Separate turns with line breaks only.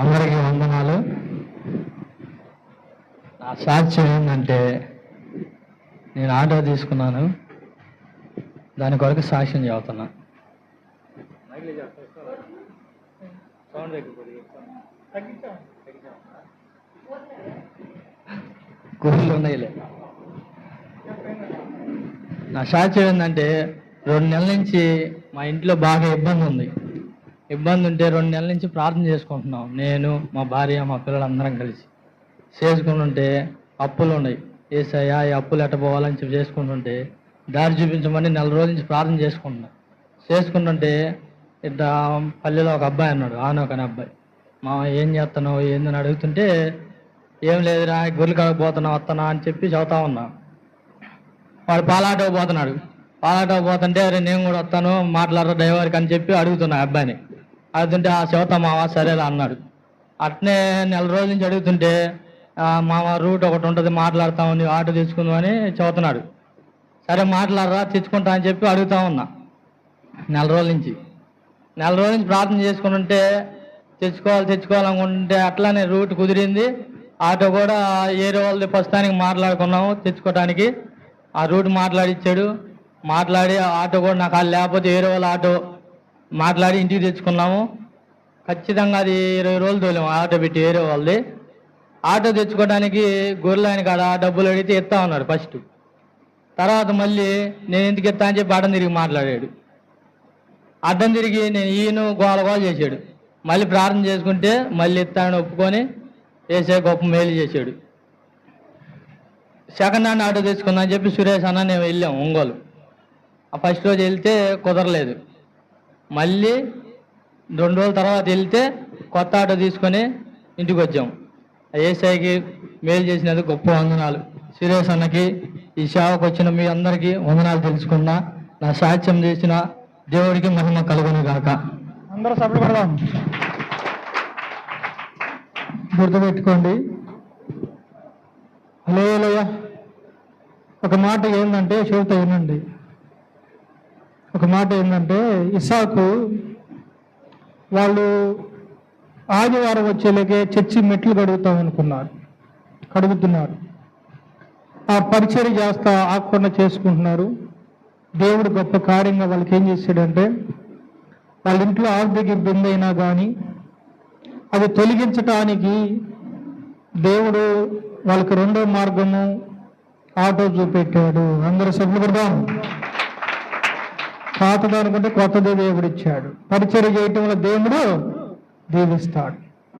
అందరికీ వందనాలు. నా సాక్ష్యం ఏంటంటే నేను ఆటో తీసుకున్నాను. దాని కొరకు సాక్ష్యం చెబుతున్నా. గుళ్ళు ఉన్నాయిలే. నా సాక్ష్యం ఏంటంటే రెండు నెలల నుంచి మా ఇంట్లో బాగా ఇబ్బంది ఉంది. ఇబ్బంది ఉంటే రెండు నెలల నుంచి ప్రార్థన చేసుకుంటున్నాం. నేను మా భార్య మా పిల్లలందరం కలిసి. చేసుకుంటుంటే అప్పులు ఉన్నాయి. ఏసయ్యా ఈ అప్పులు ఎట్ట పోవాలని చెప్పి చేసుకుంటుంటే దారి చూపించమని నెల రోజుల నుంచి ప్రార్థన చేసుకుంటున్నాం. చేసుకుంటుంటే ఇద్ద పల్లెలో ఒక అబ్బాయి అన్నాడు ఆనొక అనే అబ్బాయి. మా ఏం చేస్తున్నావు? ఏందని అడుగుతుంటే ఏం లేదురా గొర్రెలు కాకపోతున్నా వస్తున్నా అని చెప్పి చదువుతా ఉన్నా. వాడు పాలాటో పోతున్నాడు. పాలాటో పోతుంటే అరే నేను కూడా వస్తాను మాట్లాడరా డ్రైవర్కి అని చెప్పి అడుగుతున్నా అబ్బాయిని. అడుగుతుంటే ఆ చెబుతా మావా సరేలా అన్నాడు. అట్నే నెల రోజుల నుంచి అడుగుతుంటే "ఆ, మామ రూట్ ఒకటి ఉంటుంది మాట్లాడతాము నీవు ఆటో తీసుకుందామని చెబుతున్నాడు. సరే మాట్లాడరా తెచ్చుకుంటా అని చెప్పి అడుగుతా ఉన్నా. నెల రోజుల నుంచి. నెల రోజుల నుంచి ప్రార్థన చేసుకుంటుంటే తెచ్చుకోవాలి తెచ్చుకోవాలనుకుంటే అట్లానే రూట్ కుదిరింది. ఆటో కూడా ఏరే వాళ్ళది ప్రస్తుతానికి మాట్లాడుకున్నాము తెచ్చుకోవడానికి ఆ రూట్ మాట్లాడిచ్చాడు. మాట్లాడి ఆ ఆటో కూడా నాకు లేకపోతే ఏరే వాళ్ళ ఆటో మాట్లాడి ఇంటికి తెచ్చుకున్నాము. ఖచ్చితంగా అది ఇరవై రోజులు తోలేము ఆటో పెట్టి వేరే వాళ్ళది. ఆటో తెచ్చుకోవడానికి గొర్రెలు కాడ డబ్బులు అడిగితే ఇస్తా ఉన్నాడు ఫస్ట్. తర్వాత మళ్ళీ నేను ఎందుకు ఎత్తా అని చెప్పి అడ్డం తిరిగి మాట్లాడాడు. అడ్డం తిరిగి నేను ఈయన గోల గోల చేశాడు. మళ్ళీ ప్రార్థన చేసుకుంటే మళ్ళీ ఇస్తానని ఒప్పుకొని వేసే గొప్ప మేలు చేశాడు. సెకండ్ హ్యాండ్ ఆటో తెచ్చుకుందాం అని చెప్పి సురేష్ అన్న నేను వెళ్ళాం ఒంగోలు. ఆ ఫస్ట్ రోజు వెళ్తే కుదరలేదు. మళ్ళీ రెండు రోజుల తర్వాత వెళ్తే కొత్త ఆటో తీసుకొని ఇంటికి వచ్చాం ఏసఐకి మేలు చేసినందుకు గొప్ప వందనాలు. సురేష్ అన్నకి ఈ సేవకు వచ్చిన మీ అందరికీ వందనాలు తెలుసుకున్నా నా సాక్ష్యం చేసిన దేవుడికి మహిమ కలుగును గాక.
అందరూ సభలు పడదాం. గుర్తుపెట్టుకోండి. హలోయ ఒక మాట ఏంటంటే చెబుతా వినండి. ఒక మాట ఏంటంటే ఇసాకు వాళ్ళు ఆదివారం వచ్చేలాగే చర్చి మెట్లు కడుగుతాం అనుకున్నారు కడుగుతున్నారు. ఆ పరిచయం చేస్తా ఆకుండా చేసుకుంటున్నారు. దేవుడు గొప్ప కార్యంగా వాళ్ళకి ఏం చేశాడంటే వాళ్ళ ఇంట్లో ఆర్థిక ఇబ్బంది అయినా కానీ అది తొలగించటానికి దేవుడు వాళ్ళకి రెండో మార్గము ఆటో చూపెట్టాడు. అందరూ సభ్యులు పెడదాం పాతదనుకుంటే కొత్తదే దేవుడు ఇచ్చాడు పరిచయం చేయటం వల్ల దేవుడు దీవిస్తాడు